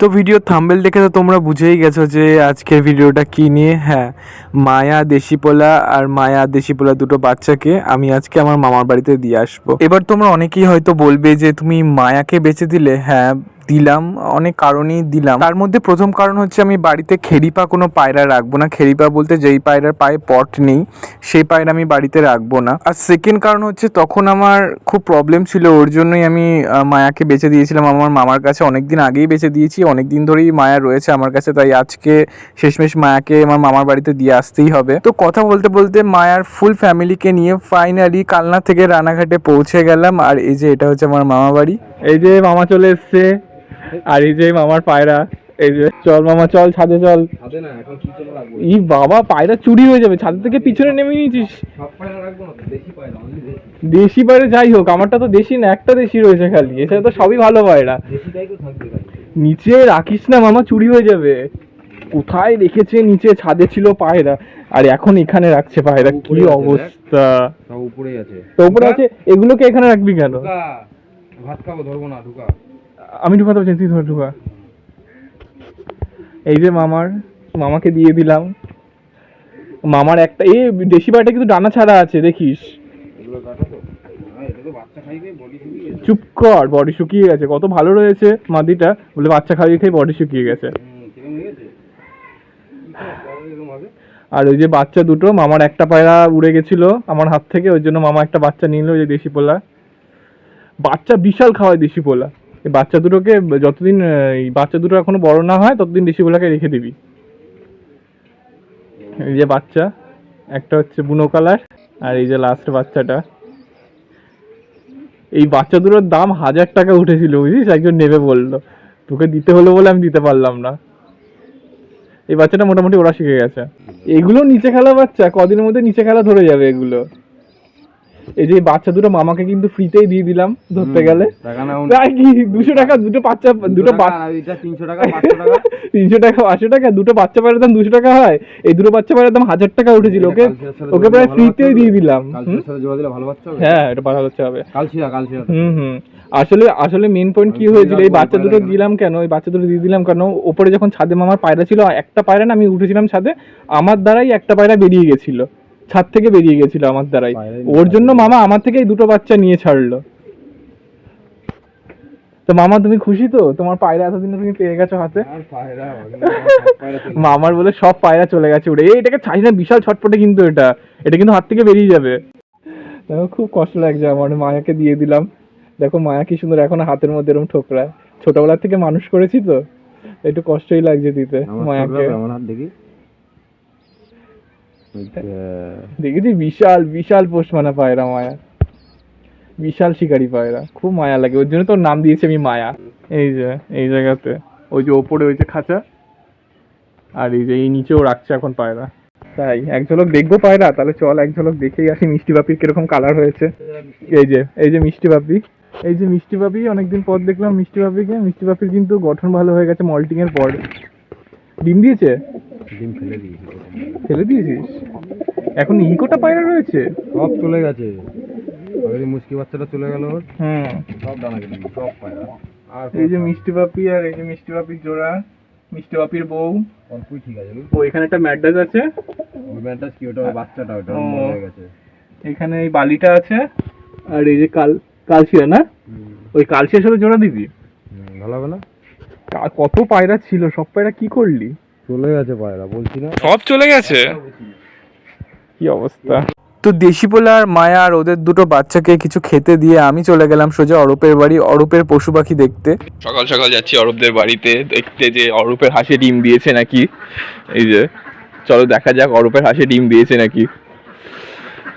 তো video thumbnail দেখে তো তোমরা বুঝেই গেছো যে আজকের ভিডিওটা কি নিয়ে। হ্যাঁ মায়া দেশিপোলা আর মায়া দেশিপোলা দুটো বাচ্চাকে আমি আজকে আমার মামার বাড়িতে দিয়ে আসব। এবার তোমরা অনেকেই হয়তো বলবে যে তুমি মায়াকে বেঁচে দিলে। হ্যাঁ দিলাম, অনেক কারণেই দিলাম। তার মধ্যে প্রথম কারণ হচ্ছে আমি বাড়িতে খেরিপা কোনো পায়রা রাখব না। খেরিপা বলতে যেই পায়রার পায়ে পট নেই, সেই পায়রা আমি বাড়িতে রাখব না। আর সেকেন্ড কারণ হচ্ছে তখন আমার খুব প্রবলেম ছিল, ওর জন্যই আমি মায়াকে বেঁচে দিয়েছিলাম। আমার মামার কাছে অনেক দিন আগেই বেঁচে দিয়েছি অনেক দিন ধরেই মায়া রয়েছে আমার কাছে, তাই আজকে শেষমেশ মায়াকে আমার মামার বাড়িতে দিয়ে আসতেই হবে। তো কথা বলতে বলতে মায়ার ফুল ফ্যামিলিকে নিয়ে ফাইনালি কালনা থেকে রানাঘাটে পৌঁছে গেলাম। আর এই যে এটা হচ্ছে আমার মামা বাড়ি এই যে মামা চলে এসছে। আর এই যে মামার পায়রা এই যে চল মামা চল ছাদে চল। ই বাবা পায়রা চুরি হয়ে যাবে ছাদ থেকে পিছনে নেমে নিয়েছিস দেশি পায়রা যাই হোক আমারটা তো দেশি না একটা দেশি রয়েছে খালি এছাড়া তো সবই ভালো পায়রা। নিচে রাখিস না মামা চুরি হয়ে যাবে। কোথায় রেখেছে নিচে ছাদে ছিল পায়রা আর এখন এখানে রাখছে পায়রা কি উপরে। অবস্থা? সব উপরেই আছে। তো উপরে আছে এগুলোকে এখানে রাখবি কেন? ভাত খাব ধরবো না ঢুকা। আমি ঢুকাতে পারছি তুই ধর ঢুকা। এই যে মামার মামাকে দিয়ে দিলাম। মামার একটা এই দেশি পায়রাটা কিন্তু ডানা ছাড়া আছে দেখিস। হ্যাঁ চুপ কর বডি শুকিয়ে গেছে। কত ভালো রয়েছে মাদিটা বলে বাচ্চা খাইয়ে খেয়ে বডি শুকিয়ে গেছে। আর ওই যে বাচ্চা দুটো মামার একটা পায়রা উড়ে গেছিল আমার হাত থেকে ওই জন্য মামা একটা বাচ্চা নিল ওই যে দেশি পোলা। বাচ্চা বিশাল খাওয়ায় দেশি পোলা। বাচ্চা দুটোকে, যতদিন বাচ্চা দুটো এখনও বড় না হয়, ততদিন পোলাকে রেখে দিবি। এই যে বাচ্চা, একটা হচ্ছে বুনো কালার, আর এই যে লাস্ট বাচ্চাটা। এই বাচ্চা দুটোর দাম হাজার টাকা উঠেছিল, বুঝিস? একজন নেবে বলল। তোকে দিতে হলো বলে আমি দিতে পারলাম না। এই বাচ্চাটা মোটামুটি ওরা শিখে গেছে। এগুলো নিচে খেলা বাচ্চা, কদিনের মধ্যে নিচে খেলা ধরে যাবে এগুলো। এই যে বাচ্চা দুটো মামাকে কিন্তু ফ্রিতেই দিয়ে দিলাম ধরতে গেলে। প্রায় কি দুশো টাকা দুটো বাচ্চা দুটো তিনশো টাকা তিনশো টাকা পাঁচশো টাকা দুটো বাচ্চা পায়রার দাম দুশো টাকা হয়। এই দুটো বাচ্চা পায়রার দাম হাজার টাকা উঠেছিল ওকে? ওকে প্রায় ফ্রিতেই দিয়ে দিলাম বাচ্চা হ্যাঁ এটা ভালো হচ্ছে হবে। হুম হুম। আসলে আসলে মেন পয়েন্ট কি হয়েছিল এই বাচ্চা দুটো দিলাম কেন? এই বাচ্চা দুটো দিয়ে দিলাম কেন? ওপরে যখন ছাদে মামার পায়রা ছিল একটা পায়রা না আমি উঠেছিলাম ছাদে আমার দ্বারাই একটা পায়রা বেরিয়ে গেছিল। ছাদ থেকে বেরিয়ে গেছিল আমার দ্বারাই। ওর জন্য মামা আমার থেকেই দুটো বাচ্চা নিয়ে ছাড়লো। তো মামা তুমি খুশি তো? তোমার পায়রা এতদিনে তুমি পেয়ে গেছো হাতে? মামার বলে সব পায়রা চলে গেছে উড়ে। এটাকে ছাড়ি না বিশাল ছটপটে কিন্তু এটা। এটা কিন্তু হাত থেকে বেরিয়ে যাবে। দেখো খুব কষ্ট লাগছে আমার। মায়াকে দিয়ে দিলাম। দেখো মায়া কি সুন্দর এখন হাতের মধ্যে এরকম ঠোকরায়। ছোটবেলা থেকে মানুষ করেছি তো। একটু কষ্টই লাগছে দিতে মায়াকে। আমার হাত দেখি। দেখেছি বিশাল বিশাল পোষ মানা পায়রা মায়া। বিশাল শিকারি পায়রা, খুব মায়া লাগে। ওর জন্য তোর নাম দিয়েছি আমি মায়া। এই যে, এই জায়গাতে। ওই যে ওপরে ওই যে খাঁচা, আর এই যে এই নিচেও রাখছে এখন পায়রা। তাই, এক ঝলক দেখব পায়রা, তাহলে চল এক ঝলক দেখেই আসি মিষ্টি বাপির কীরকম কালার হয়েছে। এই যে এই যে মিষ্টি বাপি। এই যে মিষ্টি বাপি, অনেকদিন পর দেখলাম মিষ্টি বাপিকে। মিষ্টি বাপির কিন্তু গঠন ভালো হয়ে গেছে মল্টিং এর পর। ডিম দিয়েছে? ডিম ফেলে দিয়েছি ফেলে দিয়েছিস? এখন ইকোটা পায়রা রয়েছে? সব চলে গেছে। এই মুসকি বাচ্চাটা চলে গেল হুম সব কেটে দিয়েছি, সব পায়রা। আর এই যে মিষ্টি পাপি আর এই যে মিষ্টি পাপির জোড়া মিষ্টি পাপির বউ। অল্পই ঠিক আছে ও এখানে একটা ম্যাডাস আছে। ওই ব্যান্ডটা কি? ওটা বাচ্চাটা ওটা মরে হয়ে গেছে। এখানে এই বালিটা আছে আর এই যে কাল কালশিয়া না? ওই কালশিয়ার সাথে জোড়া দিবি? ভালো হবে না? কত পায়রা ছিল? সব পায়রা কি করলি? চলে গেছে পায়রা বলছি না। সব চলে গেছে? কি অবস্থা? তো দেশি পোলা আর মায়া আর ওদের দুটো বাচ্চাকে কিছু খেতে দিয়ে আমি চলে গেলাম সোজা অরূপের বাড়ি অরূপের পশু পাখি দেখতে। সকাল সকাল যাচ্ছি অরূপদের বাড়িতে দেখতে যে অরূপের হাঁসে ডিম দিয়েছে নাকি। এই যে চলো দেখা যাক অরূপের হাঁসে ডিম দিয়েছে নাকি।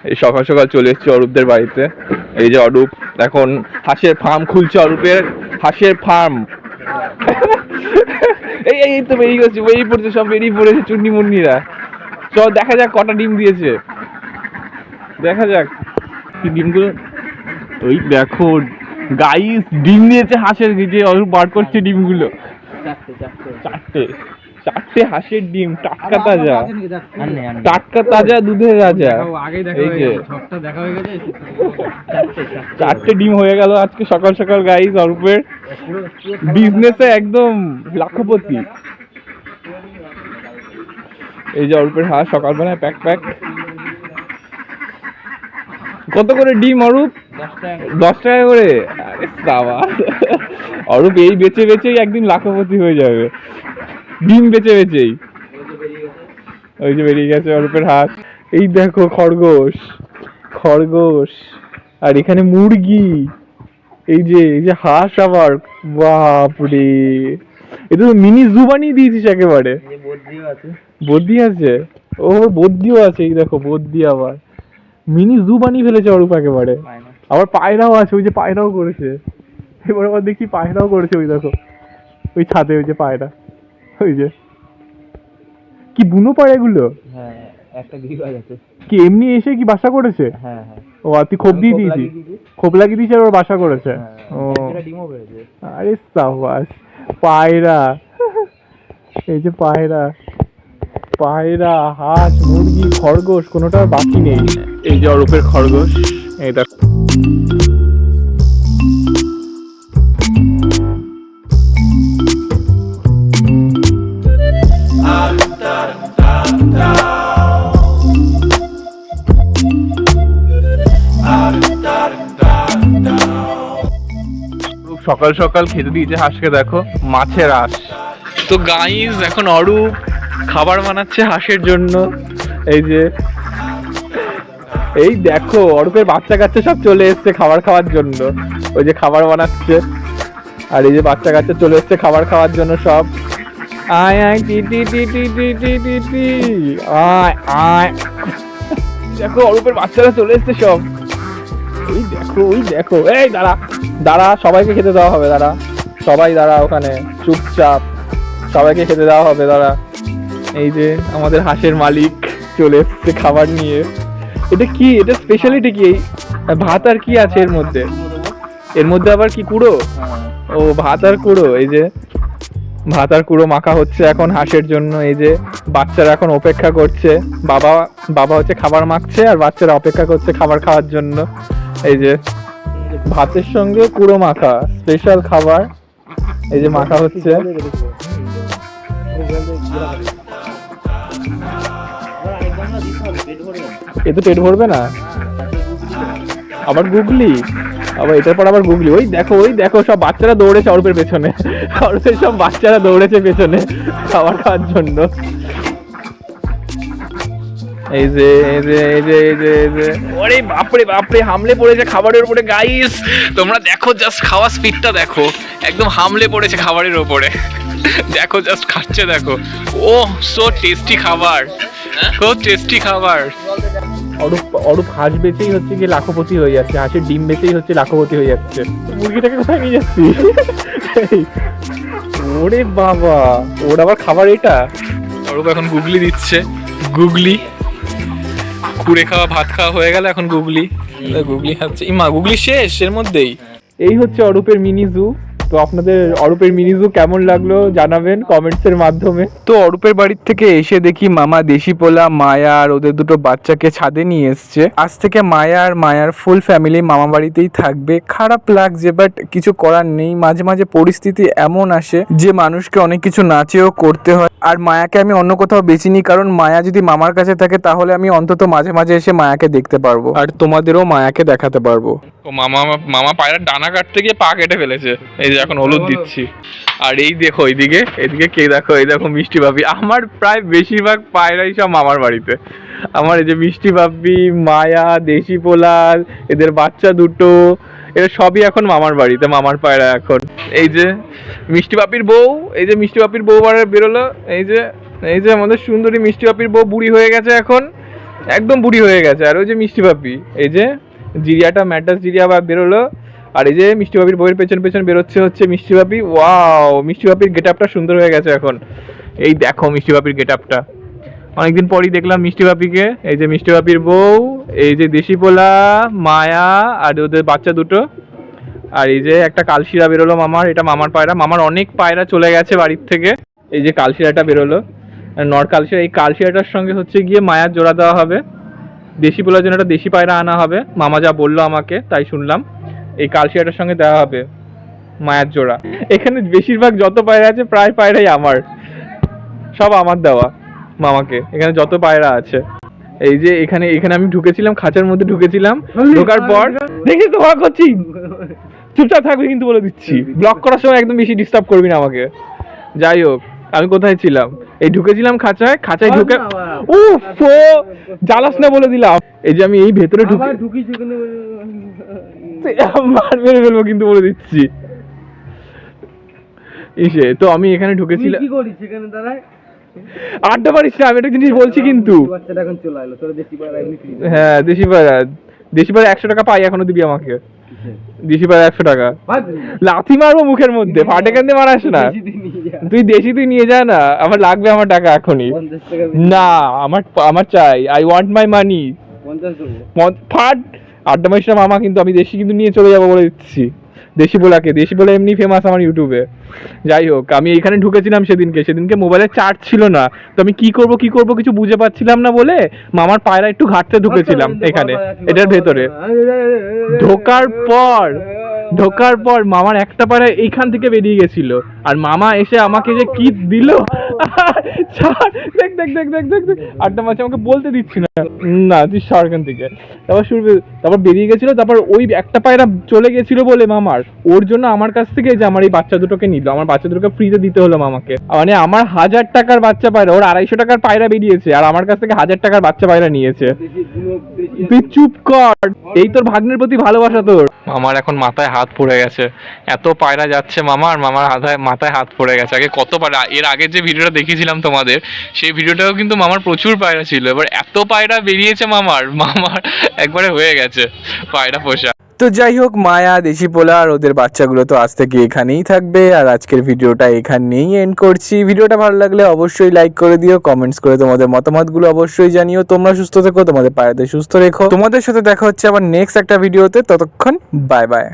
এই সকাল সকাল চলে এসেছি অরূপদের বাড়িতে। এই যে অরূপ এখন হাঁসের ফার্ম খুলছে অরূপের হাঁসের ফার্ম এই এই তো বেরিয়ে গেছে বেরিয়ে পড়ছে সব বেরিয়ে পড়েছে চুন্নি মুন্নিরা চল দেখা যাক কটা ডিম দিয়েছে। দেখা যাক। কি ডিমগুলো? ওই দেখো গাইস ডিম দিয়েছে হাঁসের যে অরূপ বার করছে ডিমগুলো। চারটে চারটে। হাঁসের ডিম টাটকা তাজা। টাটকা তাজা দুধের রাজা। এই যে। হয়ে চারটে ডিম হয়ে গেল আজকে সকাল সকাল গাইজ অল্পের বিজনেসে একদম লাখপতি। এই যে অল্পের হাঁস, সকালবেলায় প্যাক প্যাক কত করে ডিম, অরূপ? দশ টাকা করে? আরে অরূপ এই বেচে বেচেই একদিন লাখপতি হয়ে যাবে। ডিম বেচে বেচেই। ওই যে বেরিয়ে গেছে অরূপের হাঁস। এই দেখো খরগোশ। খরগোশ। আর এখানে মুরগি। এই যে এই যে হাঁস আবার বাপরে। এটা তো মিনি জু বানিয়ে দিয়েছিস একেবারে। আছে। বদ্যি আছে? ও বদ্যিও আছে এই দেখো বদ্যি আবার মিনি জু বানিয়ে ফেলেছে অরূপ একেবারে। আবার পায়রাও আছে ওই যে পায়রাও করেছে। এবার আবার দেখি পায়রাও করেছে ওই দেখো। ওই ছাদে ওই যে পায়রা। ওই যে। কি বুনো পায়রাগুলো? হ্যাঁ। একটা গিরিবাজ আছে কি এমনি এসে কি বাসা করেছে? হ্যাঁ হ্যাঁ। ও আর তুই খোপ দিয়ে দিয়েছি। খোপ লাগিয়ে দিয়েছে আর ওর বাসা করেছে? হ্যাঁ, ও। ডিমও বেড়েছে আরে সাবাস পায়রা। এই যে পায়রা পায়রা হাঁস মুরগি খরগোশ কোনোটা বাকি নেই। এই যে অরূপের খরগোশ এটা দেখ। সকাল সকাল খেতে দিয়েছে হাঁসকে দেখো, মাছের আঁশ। তো গাইজ এখন অরূপ খাবার বানাচ্ছে হাঁসের জন্য। এই যে, এই দেখো, অরূপের বাচ্চা কাচ্চা সব চলে এসছে খাবার খাওয়ার জন্য। ওই যে খাবার বানাচ্ছে। আর এই যে বাচ্চা কাচ্চা চলে এসছে খাবার খাওয়ার জন্য সব। আয় আয় টি টি টি টি টি টি টি টি। আয় আয়। দেখো, অরূপের বাচ্চারা চলে এসছে সব। ওই দেখো ওই দেখো, এই দাঁড়া দাঁড়া, সবাইকে খেতে দেওয়া হবে, দাঁড়া। সবাই দাঁড়া ওখানে, চুপচাপ। সবাইকে খেতে দেওয়া হবে, দাঁড়া। এই যে আমাদের হাঁসের মালিক চলে এসছে খাবার নিয়ে। এটা কি, এটা স্পেশালিটি কি? ভাত আর কি আছে এর মধ্যে? এর মধ্যে আবার কি কুড়ো? ও, ভাত আর কুড়ো, এই যে। ভাত আর কুড়ো মাখা হচ্ছে এখন হাঁসের জন্য, এই যে বাচ্চারা এখন অপেক্ষা করছে। বাবা বাবা হচ্ছে খাবার মাখছে আর বাচ্চারা অপেক্ষা করছে খাবার খাওয়ার জন্য। এই যে ভাতের সঙ্গে পুরো মাখা স্পেশাল খাবার। এই যে মাখা হচ্ছে। এ তো পেট ভরবে না। আবার গুগলি। আবার এটার পর আবার গুগলি। ওই দেখো ওই দেখো, সব বাচ্চারা দৌড়েছে অরূপের পেছনে। অরূপের সব বাচ্চারা দৌড়েছে পেছনে খাবার খাওয়ার জন্য। এই যে এই যে এই যে এই যে এই যে। বাপরে বাপরে হামলে পড়েছে খাবারের উপরে গাইস তোমরা দেখো জাস্ট খাওয়া স্পিডটা দেখো। একদম হামলে পড়েছে খাবারের উপরে। দেখো জাস্ট খাচ্ছে দেখো। ও সো টেস্টি খাবার। সো টেস্টি খাবার। অরূপ অরূপ হাঁস বেচেই হচ্ছে কি লাখপতি হয়ে যাচ্ছে। হাঁসের ডিম বেচেই হচ্ছে লাখপতি হয়ে যাচ্ছে। মুরগিটাকে কোথায় নিয়ে যাচ্ছি? ওরে বাবা ওর আবার খাবার এটা? অরূপ এখন গুগলি দিচ্ছে। গুগলি। কুড়ে খাওয়া, ভাত খাওয়া হয়ে গেল, এখন গুগলি। গুগলি খাচ্ছে। ইমা, গুগলি শেষ, এর মধ্যেই। এই হচ্ছে অরূপের মিনি জু তো আপনাদের অরূপের মিনি জু কেমন লাগল জানাবেন কমেন্টস এর মাধ্যমে? তো অরূপের বাড়ির থেকে এসে দেখি মামা দেশি পোলা মায়া আর ওদের দুটো বাচ্চাকে ছাদে নিয়ে এসছে। আজ থেকে মায়া আর মায়ার ফুল ফ্যামিলি মামা বাড়িতেই থাকবে। খারাপ লাগছে বাট কিছু করার নেই। মাঝে মাঝে পরিস্থিতি এমন আসে যে মানুষকে অনেক কিছু নাচেও করতে হয়। আর মায়াকে আমি অন্য কোথাও বেচিনি কারণ মায়া যদি মামার কাছে থাকে তাহলে আমি অন্তত মাঝে মাঝে এসে মায়াকে দেখতে পারব। আর তোমাদেরও মায়াকে দেখাতে পারব। ও মামা মামা পায়রা ডানা কাটতে গিয়ে পা কেটে ফেলেছে। এই যে এখন হলুদ দিচ্ছি। আর এই দেখো এইদিকে এদিকে কে দেখো এই দেখো মিষ্টি বাপি আমার প্রায় বেশিরভাগ পায়রাই সব মামার বাড়িতে। আমার এই যে মিষ্টি বাপি মায়া দেশি পোলাল এদের বাচ্চা দুটো এরা সবই এখন মামার বাড়িতে মামার পায়রা এখন। এই যে মিষ্টি বাপির বউ এই যে মিষ্টি বাপির বউ বারে বেরোলো এই যে এই যে আমাদের সুন্দরী মিষ্টি বাপির বউ বুড়ি হয়ে গেছে এখন একদম বুড়ি হয়ে গেছে। আর ওই যে মিষ্টি বাপি এই যে জিরিয়াটা ম্যাটাস জিরিয়া বা বেরোলো আর এই যে মিষ্টি বাপির বইয়ের পেছন পেছন বেরোচ্ছে হচ্ছে মিষ্টি বাপি ওয়াও মিষ্টি বাপির গেট আপটা সুন্দর হয়ে গেছে এখন। এই দেখো মিষ্টি বাপির গেট আপটা অনেকদিন পরই দেখলাম মিষ্টি বাপিকে এই যে মিষ্টি বাপির বউ, এই যে দেশি পোলা, মায়া আর ওদের বাচ্চা দুটো। আর এই যে একটা কালশিরা বেরোলো মামার, এটা মামার পায়রা। মামার অনেক পায়রা চলে গেছে বাড়ির থেকে। এই যে কালশিরাটা বেরোলো। নর কালশিরা, এই কালশিরাটার সঙ্গে হচ্ছে গিয়ে মায়ার জোড়া দেওয়া হবে। দেশি পোলার জন্য একটা দেশি পায়রা আনা হবে। মামা যা বলল আমাকে, তাই শুনলাম। এই কালশিয়াটার সঙ্গে দেওয়া হবে মায়ের জোড়া। এখানে বেশিরভাগ যত পায়রা আছে প্রায় পায়রাই আমার। সব আমার দেওয়া মামাকে। এখানে যত পায়রা আছে। এই যে এখানে এখানে আমি ঢুকেছিলাম খাঁচার মধ্যে ঢুকেছিলাম। ঢোকার পর দেখি তো ভয় করছি চুপচাপ থাকবি কিন্তু বলে দিচ্ছি। ব্লক করার সময় একদম বেশি ডিস্টার্ব করবি না আমাকে। যাই হোক আমি কোথায় ছিলাম? এই ঢুকেছিলাম খাঁচায় খাঁচায় ঢুকে উফ জ্বালাস না বলে দিলাম। এই যে আমি এই ভেতরে ঢুকে মার মেরে ফেলব কিন্তু বলে দিচ্ছি। ইসে তো আমি এখানে ঢুকেছিলাম কি করিস সেখানে দাঁড়ায়? আড্ডা পারিস না আমি একটা জিনিস বলছি কিন্তু। তোরা দেশি পাড়া হ্যাঁ দেশি পায়রা একশো টাকা পাই এখনও দিবি আমাকে। দেশি পায়রা একশো টাকা। লাথি মারবো মুখের মধ্যে ফাটে মারা মারাস না? তুই দেশি তুই নিয়ে যা না আমার লাগবে আমার টাকা এখনই। না আমার আমার চাই আই ওয়ান্ট মাই মানি ফাট আড্ডা মারিস মামা কিন্তু আমি দেশি কিন্তু নিয়ে চলে যাব বলে দিচ্ছি। দেশি বোলাকে দেশি বোলা এমনি ফেমাস আমার ইউটিউবে যাই হোক আমি এখানে ঢুকেছিলাম সেদিনকে সেদিনকে মোবাইলে চার্জ ছিল না। তো আমি কি করব কি করব কিছু বুঝে পাচ্ছিলাম না বলে মামার পায়রা একটু ঘাটতে ঢুকেছিলাম এখানে এটার ভেতরে। ঢোকার পর ঢোকার পর মামার একটা পায়রা এখান থেকে বেরিয়ে গেছিল। আর মামা এসে আমাকে যে কি দিল? দেখ দেখ দেখ দেখ দেখ দেখ। আড্ডা মাছ আমাকে বলতে দিচ্ছি না। না, তুই সর থেকে। তারপর শুরু তারপর বেরিয়ে গেছিল, তারপর ওই একটা পায়রা চলে গেছিল বলে মামার। ওর জন্য আমার কাছ থেকে যে আমার এই বাচ্চা দুটোকে নিল, আমার বাচ্চা দুটোকে ফ্রিতে দিতে হলো মামাকে। মানে আমার হাজার টাকার বাচ্চা পায়রা, ওর আড়াইশো টাকার পায়রা বেরিয়েছে, আর আমার কাছ থেকে হাজার টাকার বাচ্চা পায়রা নিয়েছে। তুই চুপ কর, এই তোর ভাগ্নের প্রতি ভালোবাসা তোর। মামার এখন মাথায় হাত পড়ে গেছে। এত পায়রা যাচ্ছে মামার মামার হাতায় মাথায় হাত পড়ে গেছে। আগে কত পায়রা এর আগের যে ভিডিওটা দেখিয়েছিলাম তোমাদের, সেই ভিডিওটাও কিন্তু মামার প্রচুর পায়রা ছিল। এবার এত পায়রা বেরিয়েছে মামার মামার একবারে হয়ে গেছে পায়রা পোষা। তো যাই হোক, মায়া, দেশি পোলা আর ওদের বাচ্চাগুলো তো আজ থেকে এখানেই থাকবে। আর আজকের ভিডিওটা এখানেই এন্ড করছি। ভিডিওটা ভালো লাগলে অবশ্যই লাইক করে দিও কমেন্টস করে তোমাদের মতামতগুলো অবশ্যই জানিও। তোমরা সুস্থ থেকো, তোমাদের পায়রাদের সুস্থ রেখো। তোমাদের সাথে দেখা হচ্ছে আবার নেক্সট একটা ভিডিওতে। ততক্ষণ বাই বাই